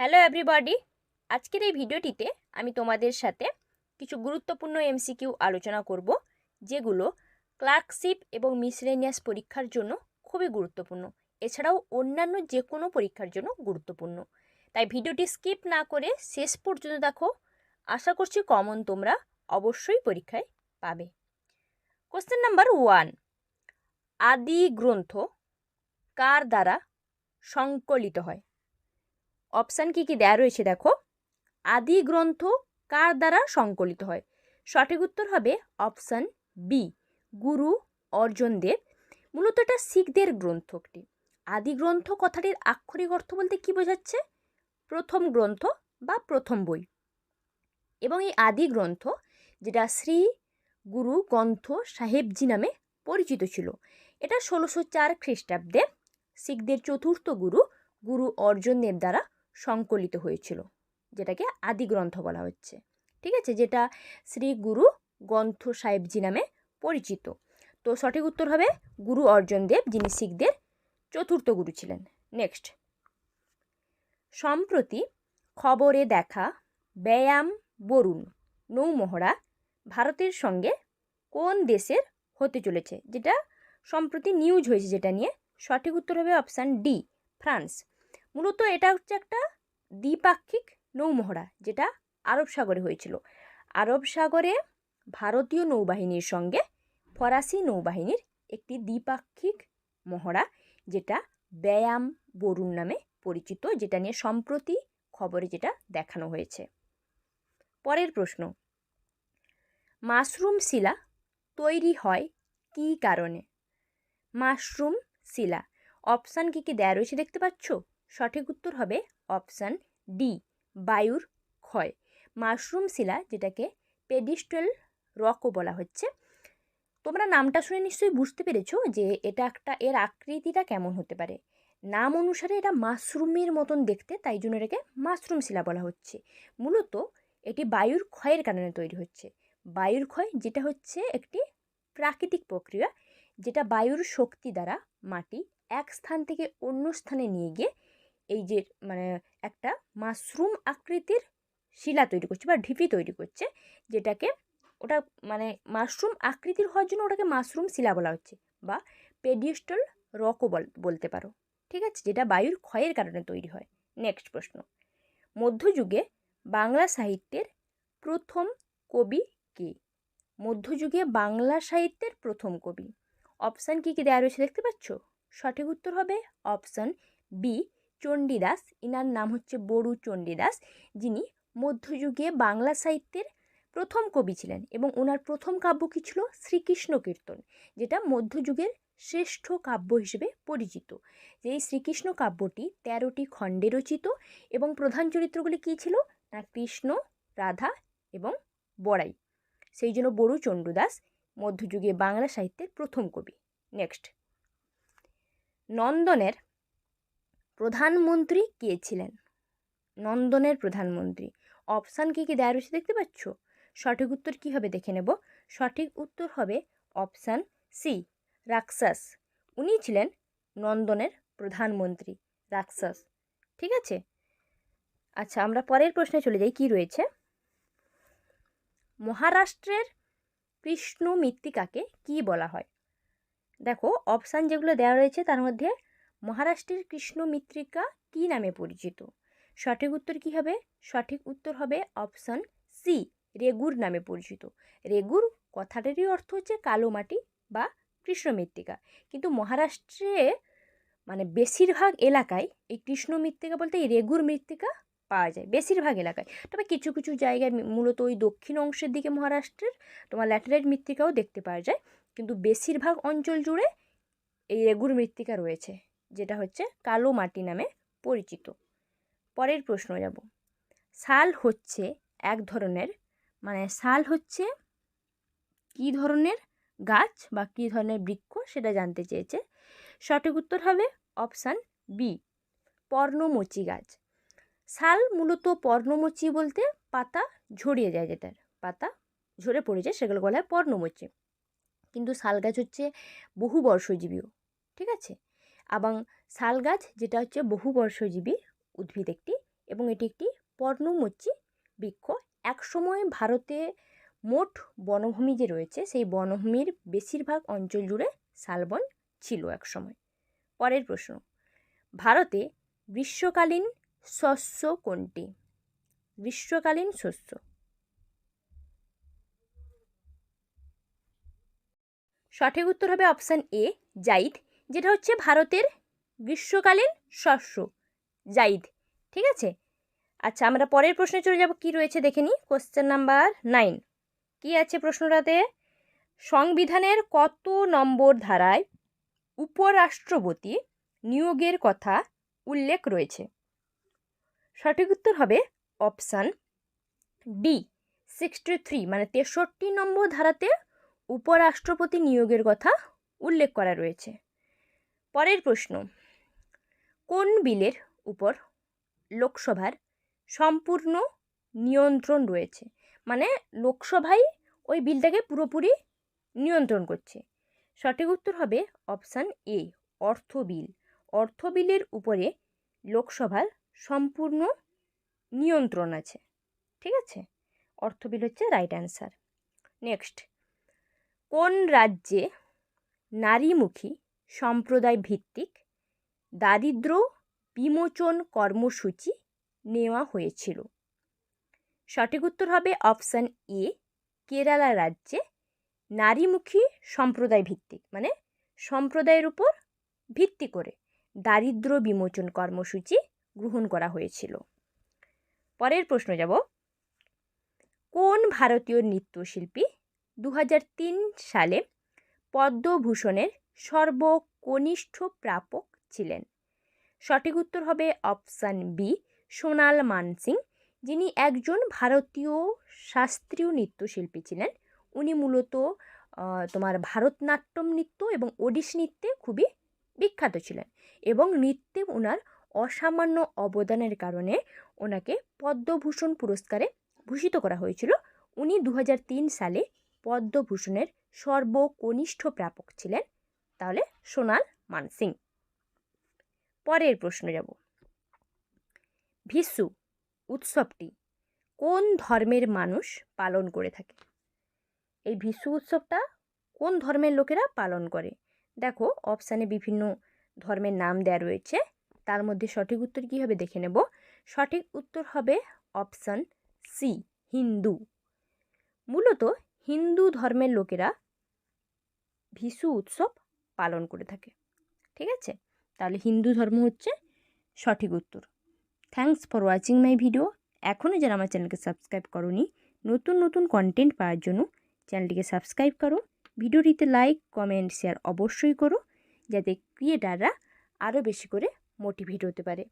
Hello everybody আজকের এই ভিডিওটিতে আমি তোমাদের সাথে কিছু গুরুত্বপূর্ণ এমসিকিউ আলোচনা করব, যেগুলো ক্লার্কশিপ এবং মিসলেনিয়াস পরীক্ষার জন্য খুবই গুরুত্বপূর্ণ। এছাড়াও অন্যান্য যে কোনো পরীক্ষার জন্য গুরুত্বপূর্ণ। তাই ভিডিওটি স্কিপ না করে শেষ পর্যন্ত দেখো। আশা করছি কমন তোমরা অবশ্যই পরীক্ষায় পাবে। কোশ্চেন নাম্বার ওয়ান আদি গ্রন্থ কার দ্বারা সংকলিত হয়? অপশান কি কি দেয়া রয়েছে দেখো? আদি গ্রন্থ কার দ্বারা সংকলিত হয়? সঠিক উত্তর হবে অপশান বি, গুরু অর্জন দেব। মূলত এটা শিখদের গ্রন্থটি। আদি গ্রন্থ কথাটির আক্ষরিক অর্থ বলতে কি বোঝাচ্ছে? প্রথম গ্রন্থ বা প্রথম বই। এবং এই আদি গ্রন্থ, যেটা শ্রী গুরু গ্রন্থ সাহেবজি নামে পরিচিত ছিল, এটা ষোলোশো চার খ্রিস্টাব্দে শিখদের চতুর্থ গুরু গুরু অর্জন দেব দ্বারা সংকলিত হয়েছিল, যেটাকে আদি গ্রন্থ বলা হচ্ছে। ঠিক আছে? যেটা শ্রী গুরু গ্রন্থ সাহেবজি নামে পরিচিত। তো সঠিক উত্তর হবে গুরু অর্জন দেব, যিনি শিখদের চতুর্থ গুরু ছিলেন। নেক্সট সম্প্রতি খবরে দেখা ব্যায়াম বরুণ নৌমহড়া ভারতের সঙ্গে কোন দেশের হতে চলেছে? যেটা সম্প্রতি নিউজ হয়েছে, যেটা নিয়ে সঠিক উত্তর হবে অপশান ডি ফ্রান্স মূলত এটা হচ্ছে একটা দ্বিপাক্ষিক নৌমহড়া, যেটা আরব সাগরে হয়েছিল। আরব সাগরে ভারতীয় নৌবাহিনীর সঙ্গে ফরাসি নৌবাহিনীর একটি দ্বিপাক্ষিক মহড়া, যেটা ব্যায়াম বরুণ নামে পরিচিত, যেটা নিয়ে সম্প্রতি খবরে যেটা দেখানো হয়েছে। পরের প্রশ্ন, মাশরুম শিলা তৈরি হয় কী কারণে? মাশরুম শিলা, অপশান কী কী দেয়া রয়েছে দেখতে পাচ্ছ? সঠিক উত্তর হবে অপশান ডি, বায়ুর ক্ষয়। মাশরুম শিলা, যেটাকে পেডিস্টাল রকও বলা হচ্ছে। তোমরা নামটা শুনে নিশ্চয়ই বুঝতে পেরেছ যে এটা একটা, এর আকৃতিটা কেমন হতে পারে। নাম অনুসারে এটা মাশরুমের মতন দেখতে, তাই জন্য এটাকে মাশরুম শিলা বলা হচ্ছে। মূলত এটি বায়ুর ক্ষয়ের কারণে তৈরি হচ্ছে। বায়ুর ক্ষয়, যেটা হচ্ছে একটি প্রাকৃতিক প্রক্রিয়া, যেটা বায়ুর শক্তি দ্বারা মাটি এক স্থান থেকে অন্য স্থানে নিয়ে গিয়ে এই যে মানে একটা মাশরুম আকৃতির শিলা তৈরি করছে বা ঢিপি তৈরি করছে, যেটাকে ওটা মানে মাশরুম আকৃতির হওয়ার জন্য ওটাকে মাশরুম শিলা বলা হচ্ছে বা পেডিস্টল রকও বলতে পারো। ঠিক আছে? যেটা বায়ুর ক্ষয়ের কারণে তৈরি হয়। নেক্সট প্রশ্ন। মধ্যযুগে বাংলা সাহিত্যের প্রথম কবি কে? মধ্যযুগে বাংলা সাহিত্যের প্রথম কবি। অপশান কী কী দেওয়া রয়েছে দেখতে পাচ্ছ? সঠিক উত্তর হবে অপশান বি চণ্ডীদাস, ইনার নাম হচ্ছে বড়ু চণ্ডীদাস, যিনি মধ্যযুগে বাংলা সাহিত্যের প্রথম কবি ছিলেন এবং ওনার প্রথম কাব্য কী ছিল? শ্রীকৃষ্ণ কীর্তন, যেটা মধ্যযুগের শ্রেষ্ঠ কাব্য হিসেবে পরিচিত। যে এই শ্রীকৃষ্ণ কাব্যটি তেরোটি খণ্ডে রচিত এবং প্রধান চরিত্রগুলি কী ছিল? না, কৃষ্ণ, রাধা এবং বড়াই। সেই জন্য বড়ু চণ্ডদাস মধ্যযুগে বাংলা সাহিত্যের প্রথম কবি। নেক্সট। নন্দনের প্রধানমন্ত্রী কে ছিলেন? নন্দনের প্রধানমন্ত্রী। অপশান কী কী দেয়া রয়েছে দেখতে পাচ্ছ? সঠিক উত্তর কী হবে দেখে নেব? সঠিক উত্তর হবে অপশান সি, রাক্ষস। উনি ছিলেন নন্দনের প্রধানমন্ত্রী, রাক্ষস। ঠিক আছে? আচ্ছা আমরা পরের প্রশ্নে চলে যাই, কি রয়েছে? মহারাষ্ট্রের কৃষ্ণ মৃত্তিকাকে কি বলা হয়? দেখো, অপশান যেগুলো দেওয়া রয়েছে তার মধ্যে মহারাষ্ট্রের কৃষ্ণ মৃত্তিকা কী নামে পরিচিত? সঠিক উত্তর কী হবে? সঠিক উত্তর হবে অপশান সি রেগুর নামে পরিচিত। রেগুর কথাটারই অর্থ হচ্ছে কালো মাটি বা কৃষ্ণ মৃত্তিকা কিন্তু মহারাষ্ট্রে মানে বেশিরভাগ এলাকায় এই কৃষ্ণ মৃত্তিকা বলতে এই রেগুর মৃত্তিকা পাওয়া যায়, বেশিরভাগ এলাকায়। তবে কিছু কিছু জায়গায় মূলত ওই দক্ষিণ অংশের দিকে মহারাষ্ট্রের তোমার ল্যাটেরাইট মৃত্তিকাও দেখতে পাওয়া যায়। কিন্তু বেশিরভাগ অঞ্চল জুড়ে এই রেগুর মৃত্তিকা রয়েছে। যেটা হচ্ছে কালো মাটি নামে পরিচিত। পরের প্রশ্ন যাব। শাল হচ্ছে এক ধরনের মানে শাল হচ্ছে কী ধরনের গাছ বা কী ধরনের বৃক্ষ সেটা জানতে চেয়েছে। সঠিক উত্তর হবে অপশান বি, পর্ণমোচী গাছ। শাল মূলত পর্ণমোচী বলতে পাতা ঝরিয়ে যায় যেটার পাতা ঝরে পড়ে যায় সেগুলো বলা হয় পর্ণমোচী। কিন্তু শাল গাছ হচ্ছে বহু বর্ষজীবীও ঠিক আছে? এবং গাছ, যেটা হচ্ছে বহু বর্ষজীবী উদ্ভিদ একটি এবং এটি একটি পর্ণমোচী বৃক্ষ। একসময় ভারতে মোট বনভূমি যে রয়েছে, সেই বনভূমির বেশিরভাগ অঞ্চল জুড়ে শালবন ছিল একসময়। পরের প্রশ্ন, ভারতে গ্রীষ্মকালীন শস্য কোনটি? গ্রীষ্মকালীন শস্য। সঠিক উত্তর হবে অপশান এ, জাইদ। যেটা হচ্ছে ভারতের গ্রীষ্মকালীন শস্য, জাইদ, ঠিক আছে? আচ্ছা আমরা পরের প্রশ্নে চলে যাব, কি রয়েছে দেখে নিই কোশ্চেন নাম্বার নাইন কি আছে প্রশ্নটাতে? সংবিধানের কত নম্বর ধারায় উপরাষ্ট্রপতি নিয়োগের কথা উল্লেখ রয়েছে? সঠিক উত্তর হবে অপশান ডি সিক্সটি থ্রি মানে তেষট্টি নম্বর ধারাতে উপরাষ্ট্রপতি নিয়োগের কথা উল্লেখ করা রয়েছে। পরের প্রশ্ন, কোন বিলের উপর লোকসভার সম্পূর্ণ নিয়ন্ত্রণ রয়েছে? মানে লোকসভাই ওই বিলটাকে পুরোপুরি নিয়ন্ত্রণ করছে। সঠিক উত্তর হবে অপশান এ, অর্থ বিল। অর্থ বিলের উপরে লোকসভার সম্পূর্ণ নিয়ন্ত্রণ আছে। ঠিক আছে? অর্থ বিল হচ্ছে রাইট অ্যান্সার নেক্সট কোন রাজ্যে নারীমুখী সম্প্রদায় ভিত্তিক দারিদ্র বিমোচন কর্মসূচি নেওয়া হয়েছিল। সঠিক উত্তর হবে অপশান এ, কেরালা রাজ্যে নারীমুখী সম্প্রদায় ভিত্তিক মানে সম্প্রদায়ের উপর ভিত্তি করে দারিদ্র বিমোচন কর্মসূচি গ্রহণ করা হয়েছিল। পরের প্রশ্ন যাব, কোন ভারতীয় নৃত্যশিল্পী দু হাজার তিন সালে পদ্মভূষণের সর্বকনিষ্ঠ প্রাপক ছিলেন। সঠিক উত্তর হবে অপশান বি সোনাল মানসিং। যিনি একজন ভারতীয় শাস্ত্রীয় নৃত্যশিল্পী ছিলেন। উনি মূলত তোমার ভারতনাট্যম নৃত্য এবং ওডিশি নৃত্যে খুবই বিখ্যাত ছিলেন এবং নৃত্যে ওনার অসামান্য অবদানের কারণে ওনাকে পদ্মভূষণ পুরস্কারে ভূষিত করা হয়েছিল। উনি দু হাজার তিন সালে পদ্মভূষণের সর্বকনিষ্ঠ প্রাপক ছিলেন। তাহলে সোনাল মানসিং পরের প্রশ্ন যাব। ভিসু, উৎসবটি কোন ধর্মের মানুষ পালন করে থাকে? এই ভিসু উৎসবটা কোন ধর্মের লোকেরা পালন করে? দেখো অপশানে বিভিন্ন ধর্মের নাম দেওয়া রয়েছে। তার মধ্যে সঠিক উত্তর কী হবে দেখে নেব। সঠিক উত্তর হবে অপশান সি হিন্দু। মূলত হিন্দু ধর্মের লোকেরা ভিসু উৎসব পালন করে থাকে। ঠিক আছে? তাহলে হিন্দু ধর্ম হচ্ছে সঠিক উত্তর। Thanks for watching my video এখনও যারা আমার চ্যানেলকে সাবস্ক্রাইব করনি, নতুন নতুন কন্টেন্ট পাওয়ার জন্য চ্যানেলটিকে সাবস্ক্রাইব করো। ভিডিওটিতে লাইক কমেন্ট শেয়ার অবশ্যই করো, যাতে ক্রিয়েটাররা আরও বেশি করে মোটিভেট হতে পারে।